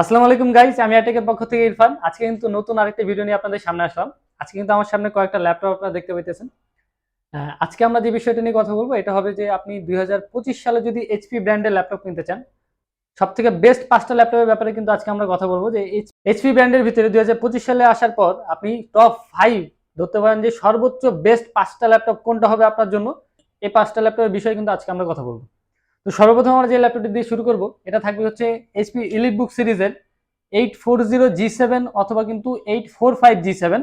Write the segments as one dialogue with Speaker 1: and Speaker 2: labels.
Speaker 1: আসসালামু আলাইকুম গাইস, আমি অ্যাটেকের পক্ষ থেকে ইরফান। আজকে কিন্তু নতুন আরেকটা ভিডিও নিয়ে আপনাদের সামনে আসলাম। আজকে কিন্তু আমার সামনে কয়েকটা ল্যাপটপ আপনারা দেখতে পাইতেছেন। আজকে আমরা যে বিষয়টা নিয়ে কথা বলব, এটা হবে যে আপনি দুই হাজার পঁচিশ সালে যদি এইচপি ব্র্যান্ডের ল্যাপটপ কিনতে চান সব থেকে বেস্ট পাঁচটা ল্যাপটপের ব্যাপারে কিন্তু আজকে আমরা কথা বলব যে এইচপি ব্র্যান্ডের ভিতরে দুই হাজার পঁচিশ সালে আসার পর আপনি টপ ফাইভ ধরতে পারেন যে সর্বোচ্চ বেস্ট পাঁচটা ল্যাপটপ কোনটা হবে আপনার জন্য? এই পাঁচটা ল্যাপটপের বিষয়ে কিন্তু আজকে আমরা কথা বলব। তো সর্বপ্রথম আমরা যে ল্যাপটপটি দিয়ে শুরু করব, এটা থাকবে হচ্ছে এইচপি ইলিট বুক সিরিজের eight four zero G seven অথবা কিন্তু eight four five G seven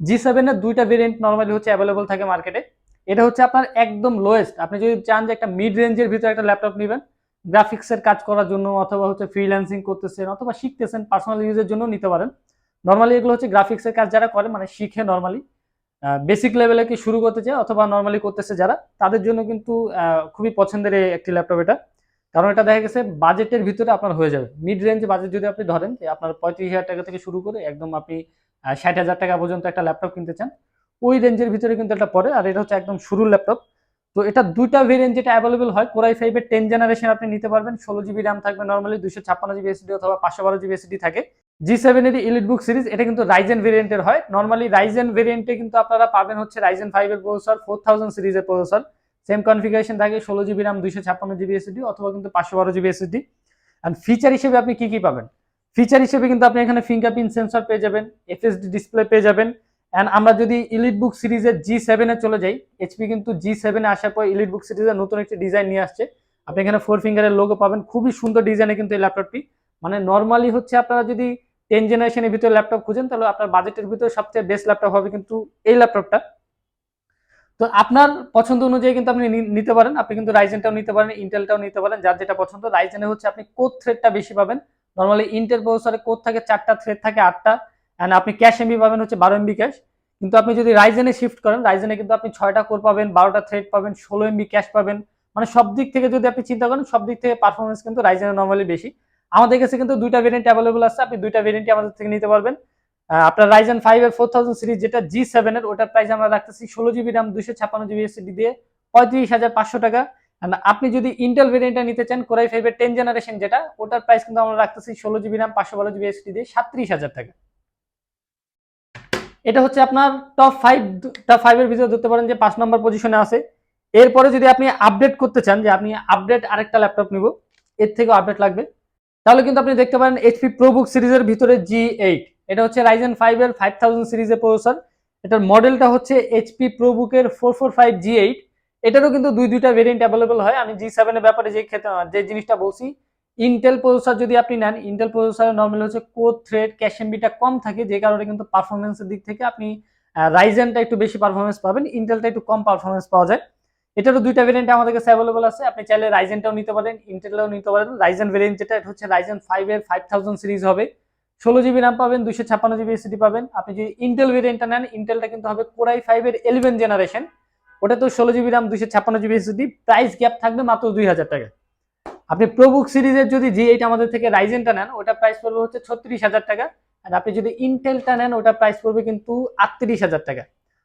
Speaker 1: G সেভেনের দুইটা ভেরিয়েন্ট নর্মালি হচ্ছে অ্যাভেলেবল থাকে মার্কেটে এটা হচ্ছে আপনার একদম লোয়েস্ট আপনি যদি চান যে একটা মিড রেঞ্জের ভিতরে একটা ল্যাপটপ নেবেন গ্রাফিক্সের কাজ করার জন্য অথবা হচ্ছে ফ্রিল্যান্সিং করতেছেন অথবা শিখতেছেন পার্সোনাল ইউজের জন্য নিতে পারেন। নর্মালি এগুলো হচ্ছে গ্রাফিক্সের কাজ যারা করে মানে শিখে নর্মালি বেসিক লেভেলে কি শুরু করতে চায় অথবা নর্মালি করতেছে যারা, তাদের জন্য কিন্তু খুবই পছন্দের একটি ল্যাপটপ এটা। কারণ এটা দেখা গেছে বাজেটের ভিতরে আপনার হয়ে যাবে। মিড রেঞ্জ বাজেট যদি আপনি ধরেন যে আপনার পঁয়ত্রিশ হাজার টাকা থেকে শুরু করে একদম আপনি ষাট হাজার টাকা পর্যন্ত একটা ল্যাপটপ কিনতে চান, ওই রেঞ্জের ভিতরে কিন্তু এটা পড়ে। আর এটা হচ্ছে একদম শুরুর ল্যাপটপ তো এটা দুইটা ভেরিয়েন্ট যেটা অ্যাভেলেবল হয় কোরাই ফাইভের টেন জেনারেশন আপনি নিতে পারবেন, ষোলো জিবি র্যাম থাকবে নর্মালি দুশো ছাপ্পান্ন জিবি এসডি অথবা পাঁচশো বারো জিবি এসডি থাকে। জি সেভেন এর ইলিট বুক সিরিজ এটা কিন্তু রাইজেন ভেরিয়েন্টের হয়। নর্মালি রাইজেন ভেরিয়েন্টে কিন্তু আপনারা পাবেন হচ্ছে রাইজেন ফাইভের প্রসেসর ফোর থাউজেন্ড সিরিজের প্রসেসর সেম কনফিগারেশন থাকে, ষোলো জিবি র্যাম দুইশো ছাপ্পান্ন জিবি এসডি অথবা কিন্তু পাঁচশো বারো জিবি এসডি অ্যান্ড ফিচার হিসেবে আপনি কি কি পাবেন? ফিচার হিসেবে কিন্তু আপনি এখানে ফিঙ্গারপ্রিন্ট সেন্সর পেয়ে যাবেন এফএসডি ডিসপ্লে পেয়ে যাবেন অ্যান্ড আমরা যদি ইলিট বুক সিরিজের জি সেভেনে চলে যাই এইচপি কিন্তু জি সেভেনে আসার পর ইলিট বুক সিরিজের নতুন একটি ডিজাইন নিয়ে আসছে। আপনি এখানে ফোর ফিঙ্গারের লোগো পাবেন, খুবই সুন্দর ডিজাইনে কিন্তু এই ল্যাপটপটি মানে নর্মালি হচ্ছে আপনারা যদি টেন জেনারেশনের ভিতরে ল্যাপটপ খুঁজেন, তাহলে আপনার বাজেটের ভিতরে সবচেয়ে বেস্ট ল্যাপটপ হবে কিন্তু এই ল্যাপটপটা তো আপনার পছন্দ অনুযায়ী কিন্তু আপনি নিতে পারেন, আপনি কিন্তু রাইজেনটাও নিতে পারেন ইন্টেলটাও নিতে পারেন, যার যেটা পছন্দ। রাইজেনে হচ্ছে আপনি কোড থ্রেডটা বেশি পাবেন। নর্মালি ইন্টেল প্রসেসরে কোড থাকে, চারটা থ্রেড থাকে, আটটা। অ্যান্ড আপনি ক্যাশ এমবি পাবেন হচ্ছে বারো এমবি ক্যাশ কিন্তু আপনি যদি রাইজেনে শিফট করেন রাইজেনে কিন্তু আপনি ছয়টা কোর পাবেন, বারোটা থ্রেড পাবেন, ষোলো এমবি ক্যাশ পাবেন। মানে সব দিক থেকে যদি আপনি চিন্তা করেন, সব দিক থেকে পারফরমেন্স কিন্তু রাইজেনে নর্মালি বেশি। আমাদের কাছে কিন্তু দুইটা ভেরিয়েন্ট অ্যাভেলেবল আছে, আপনি দুইটা ভেরিয়েন্টই আমাদের থেকে নিতে পারবেন। আপনার রাইজেন ফাইভ এর ফোর থাউজেন্ড সিরিজ যেটা জি সেভেন এর, ওটার প্রাইস আমরা রাখতেছি ষোলো জিবি র্যাম দুশো ছাপ্পান্ন জিবি এসডি দিয়ে পঁয়ত্রিশ হাজার পাঁচশো টাকা। আপনি যদি ইন্টেল ভেরিয়েন্টটা নিতে চান কোরাই ফাইভ এর টেন জেনারেশন যেটা, ওটার প্রাইস কিন্তু আমরা রাখতেছি ষোলো জিবি র্যাম পাঁচশো বারো জিবি এসডি দিয়ে সাত্রিশ হাজার টাকা। এটা হচ্ছে আপনার টপ ফাইভ টপ ফাইভের ভিতরে ধরতে পারেন যে পাঁচ নম্বর পজিশনে আছে। এরপরে যদি আপনি আপডেট করতে চান, যে আপনি আপডেট আরেকটা ল্যাপটপ নিব, এর থেকেও আপডেট লাগবে। তাহলে কিন্তু আপনি দেখতে পারেন এইচপি প্রোবুক সিরিজের ভিতরে জি এইট এটা হচ্ছে রাইজেন ফাইভ এর ফাইভ থাউজেন্ড সিরিজের প্রসেসর এটার মডেলটা হচ্ছে HP প্রোবুকের four four five G eight এটারও কিন্তু দুই, দুইটা ভেরিয়েন্ট অ্যাভেলেবল হয়। আমি জি সেভেনের ব্যাপারে যে ক্ষেত্রে যে জিনিসটা বলছি ইন্টেল প্রসেসর যদি আপনি নেন ইন্টেল প্রসেসরে নর্মালি হচ্ছে কোর থ্রেড ক্যাশ এমবিটা কম থাকে, যে কারণে কিন্তু পারফরমেন্সের দিক থেকে আপনি রাইজেনটা একটু বেশি পারফরমেন্স পাবেন ইন্টেলটা একটু কম পারফরমেন্স পাওয়া যায়। এটারও দুইটা ভেরিয়েন্ট আমাদের কাছে অ্যাভেলেবল আছে, আপনি চাইলে রাইজেনটাও নিতে পারেন ইন্টেলটাও নিতে পারেন। রাইজেন ভেরিয়েন্ট যেটা, এটা হচ্ছে রাইজেন ফাইভ এর ফাইভ থাউজেন্ড সিরিজ হবে। ষোলো জিবি র্যাম পাবেন দুশো ছাপ্পান্ন জিবি এসডি পাবেন। আপনি যদি ইন্টেল ভেরিয়েন্টটা নেন ইন্টেলটা কিন্তু হবে কোরাই ফাইভ এর ইলেভেন জেনারেশন ওটা তো ষোলো জিবি র্যাম দুশো ছাপ্পান্ন জিবি এসডি প্রাইস গ্যাপ থাকবে মাত্র দুই হাজার টাকা। আপনি প্রবুক সিরিজের যদি জি এইট আমাদের থেকে রাইজেনটা নেন, ওটা প্রাইস পড়বে হচ্ছে ছত্রিশ হাজার টাকা। আর আপনি যদি ইন্টেলটা নেন, ওটা প্রাইস পড়বে কিন্তু আটত্রিশ হাজার টাকা।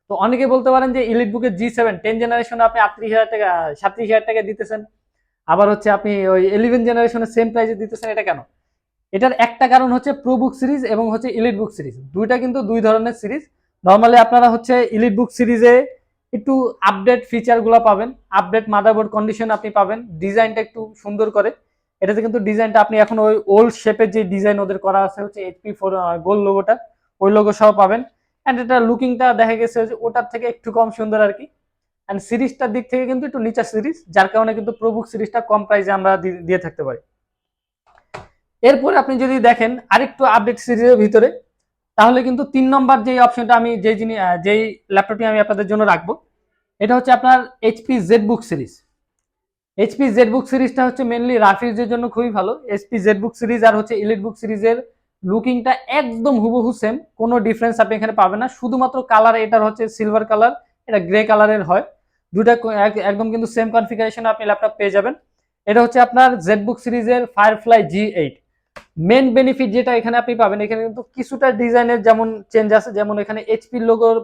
Speaker 1: তো অনেকে বলতে পারেন যে ইলিট বুকের জি সেভেন টেন জেনারেশনে আপনি আটত্রিশ হাজার টাকা, সাতত্রিশ হাজার টাকা দিতেছেন। আবার হচ্ছে আপনি ওই ইলেভেন জেনারেশনের সেম প্রাইসে দিতেছেন, এটা কেন? এটার একটা কারণ হচ্ছে প্রো বুক সিরিজ এবং হচ্ছে ইলিট বুক সিরিজ দুইটা কিন্তু দুই ধরনের সিরিজ নর্মালি আপনারা হচ্ছে ইলিট বুক সিরিজে একটু আপডেট ফিচারগুলো পাবেন আপডেট মাদারবোর্ড কন্ডিশন আপনি পাবেন ডিজাইনটা একটু সুন্দর করে। এটাতে কিন্তু ডিজাইনটা আপনি এখন ওই ওল্ড শেপের যে ডিজাইন ওদের করা আছে, হচ্ছে এইচপি ফোর গোল লোগোটা ওই লোগো সহ পাবেন। অ্যান্ড এটা লুকিংটা দেখা গেছে যে ওটার থেকে একটু কম সুন্দর আর কি। অ্যান্ড সিরিজটার দিক থেকে কিন্তু একটু নিচা সিরিজ যার কারণে কিন্তু প্রবুক সিরিজটা কম প্রাইসে আমরা দিয়ে থাকতে পারি। এরপরে আপনি যদি দেখেন আরেকটু আপডেট সিরিজের ভিতরে, তাহলে কিন্তু তিন নম্বর যে অপশনটা আমি, যেই জিনিস যেই ল্যাপটপটি আমি আপনাদের জন্য রাখব এটা হচ্ছে আপনার HP Z book series HP Z book সিরিজটা হচ্ছে মেনলি রাফিজের জন্য খুবই ভালো। এইচপি জেড বুক সিরিজ আর হচ্ছে ইলিট বুক সিরিজের লুকিংটা একদম হুবহু সেম কোনো ডিফারেন্স আপনি এখানে পাবেন না। শুধুমাত্র কালার এটার হচ্ছে সিলভার কালার এটা গ্রে কালারের হয়। দুটা এক- একদম কিন্তু সেম কনফিগারেশনে আপনি ল্যাপটপ পেয়ে যাবেন। এটা হচ্ছে আপনার জেড বুক সিরিজের Firefly G eight main benefit যেটা এখানে আপনি পাবেন, এখানে কিন্তু কিছুটা ডিজাইনের যেমন চেঞ্জ আছে, যেমন এখানে এইচপি লোগোর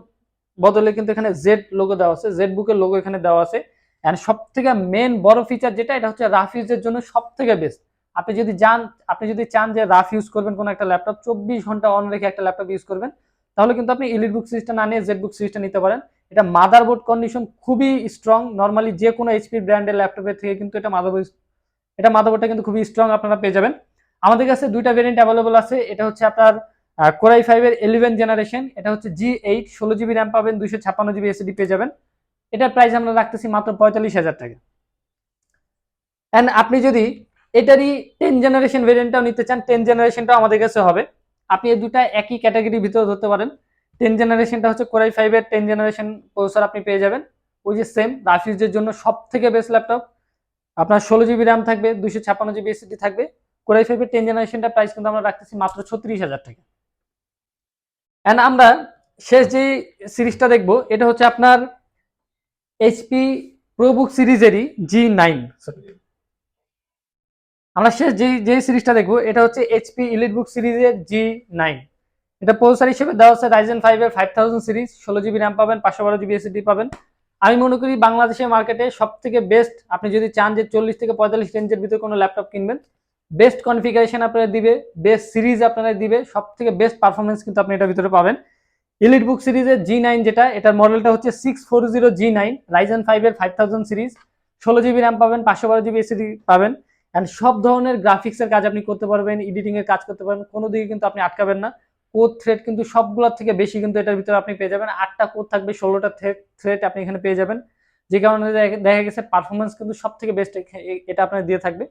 Speaker 1: বদলে কিন্তু এখানে জেড লোগো দেওয়া আছে। জেড বুকের লোগো এখানে দেওয়া আছে। অ্যান্ড সব থেকে মেন বড় ফিচার যেটা, এটা হচ্ছে রাফ ইউজের জন্য সব থেকে বেস্ট আপনি যদি যান, আপনি যদি চান যে রাফ ইউজ করবেন কোনো একটা ল্যাপটপ চব্বিশ ঘণ্টা অন রেখে একটা ল্যাপটপ ইউজ করবেন, তাহলে কিন্তু আপনি ইলিট বুক সিরিজটা না নিয়ে জেড বুক সিরিজটা নিতে পারেন। এটা মাদারবোর্ড কন্ডিশন খুবই স্ট্রং নর্মালি যে কোনো এইচপি ব্র্যান্ডের ল্যাপটপের থেকে কিন্তু এটা মাদারবোর্ড এটা মাদারবোর্ডটা কিন্তু খুবই স্ট্রং আপনারা পেয়ে যাবেন। আমাদের কাছে দুইটা ভেরিয়েন্ট অ্যাভেলেবল আছে। এটা হচ্ছে আপনার কোরাই ফাইভের ইলেভেন জেনারেশন এটা হচ্ছে জি এইট ষোলো জিবি র্যাম পাবেন, দুইশো ছাপ্পান্ন জিবি এসএডি পেয়ে যাবেন। এটার প্রাইস আমরা রাখতেছি মাত্র পঁয়তাল্লিশ হাজার টাকা। অ্যান্ড আপনি যদি এটারই টেন জেনারেশন ভেরিয়েন্টটাও নিতে চান টেন জেনারেশনটাও আমাদের কাছে হবে। আপনি এই দুটা একই ক্যাটাগরির ভিতরে ধরতে পারেন। টেন জেনারেশনটা হচ্ছে কোরাই ফাইভের টেন জেনারেশন প্রসেসর আপনি পেয়ে যাবেন। ওই যে সেম রাফিউজের জন্য সব থেকে বেস্ট ল্যাপটপ আপনার ষোলো জিবি র্যাম থাকবে দুশো ছাপ্পান্ন জিবি এসএসডি থাকবে। কোরাই ফাইভের টেন জেনারেশনটা প্রাইস কিন্তু আমরা রাখতেছি মাত্র ছত্রিশ হাজার টাকা। অ্যান্ড আমরা শেষ যে সিরিজটা দেখব, এটা হচ্ছে আপনার এইচপি প্রোবুক সিরিজেরই জি নাইন আমরা শেষ যে যে সিরিজটা দেখব, এটা হচ্ছে এইচপি ইলিট বুক সিরিজের জি নাইন এটা প্রসেসর হিসেবে দেওয়া হচ্ছে রাইজেন ফাইভ এর ফাইভ থাউজেন্ড সিরিজ, ষোলো জিবি র্যাম পাবেন, পাঁচশো বারো জিবি এসএসডি পাবেন। আমি মনে করি বাংলাদেশের মার্কেটে সব থেকে বেস্ট আপনি যদি চান যে চল্লিশ থেকে পঁয়তাল্লিশ রেঞ্জের ভিতরে কোনো ল্যাপটপ কিনবেন বেস্ট কনফিগারেশন আপনারা দিবে বেস্ট সিরিজ আপনারা দিবে সব থেকে বেস্ট পারফরমেন্স কিন্তু আপনি এটার ভিতরে পাবেন। ইলিট বুক সিরিজের জি নাইন যেটা, এটার মডেলটা হচ্ছে six four zero G nine Ryzen five এর ফাইভ থাউজেন্ড সিরিজ ষোলো জিবি র্যাম পাবেন, পাঁচশো বারো জিবি এসএসডি পাবেন অ্যান্ড সব ধরনের গ্রাফিক্সের কাজ আপনি করতে পারবেন এডিটিং এর কাজ করতে পারবেন, কোনো দিকে কিন্তু আপনি আটকাবেন না। কোড থ্রেড কিন্তু সবগুলোর থেকে বেশি কিন্তু এটার ভিতরে আপনি পেয়ে যাবেন। আটটা কোড থাকবে, ষোলোটা থ্রেড আপনি এখানে পেয়ে যাবেন। যে কারণে দেখা গেছে পারফরমেন্স কিন্তু সব থেকে বেস্ট এটা আপনার দিয়ে থাকবে।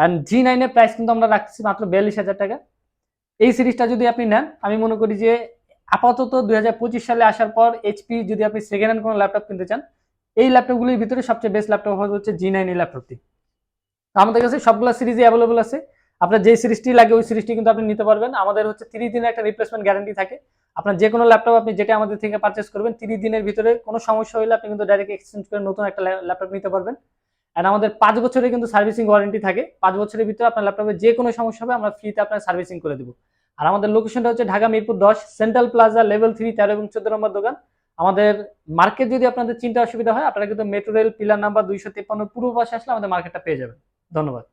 Speaker 1: অ্যান্ড জি নাইনের প্রাইস কিন্তু আমরা রাখছি মাত্র বিয়াল্লিশ হাজার টাকা। এই সিরিজটা যদি আপনি নেন, আমি মনে করি যে আপাতত দুই হাজার পঁচিশ সালে আসার পর এইচপি যদি আপনি সেকেন্ড হ্যান্ড কোনো ল্যাপটপ কিনতে চান, এই ল্যাপটপগুলির ভিতরে সবচেয়ে বেস্ট ল্যাপটপ হচ্ছে জি নাইন এই ল্যাপটপটি আমাদের কাছে সবগুলো সিরিজই অ্যাভেলেবল আছে। আপনার যে সিরিজটি লাগে, ওই সিরিজটি কিন্তু আপনি নিতে পারবেন। আমাদের হচ্ছে তিরিশ দিনের একটা রিপ্লেসমেন্ট গ্যারান্টি থাকে। আপনার যে কোনো ল্যাপটপ আপনি যেটা আমাদের থেকে পারচেস করবেন তিরিশ দিনের ভিতরে কোনো সমস্যা হলে আপনি কিন্তু ডাইরেক্ট এক্সচেঞ্জ করে নতুন একটা ল্যাপটপ নিতে পারবেন। অ্যান্ড আমাদের পাঁচ বছরে কিন্তু সার্ভিসিং ওয়ারেন্টি থাকে। পাঁচ বছরের ভিতরে আপনার ল্যাপটপে যে কোনো সমস্যা হবে, আমরা ফ্রিতে আপনার সার্ভিসিং করে দেবো। আর আমাদের লোকেশনটা হচ্ছে ঢাকা মিরপুর দশ সেন্ট্রাল প্লাজা লেভেল থ্রি তেরো এবং চোদ্দ নম্বর দোকান। আমাদের মার্কেট যদি আপনাদের চিন্তা অসুবিধা হয়, আপনারা কিন্তু মেট্রো রেল পিলার নাম্বার দুইশো তিপ্পান্ন পূর্ব পাশে আসলে আমাদের মার্কেটটা পেয়ে যাবেন। ধন্যবাদ।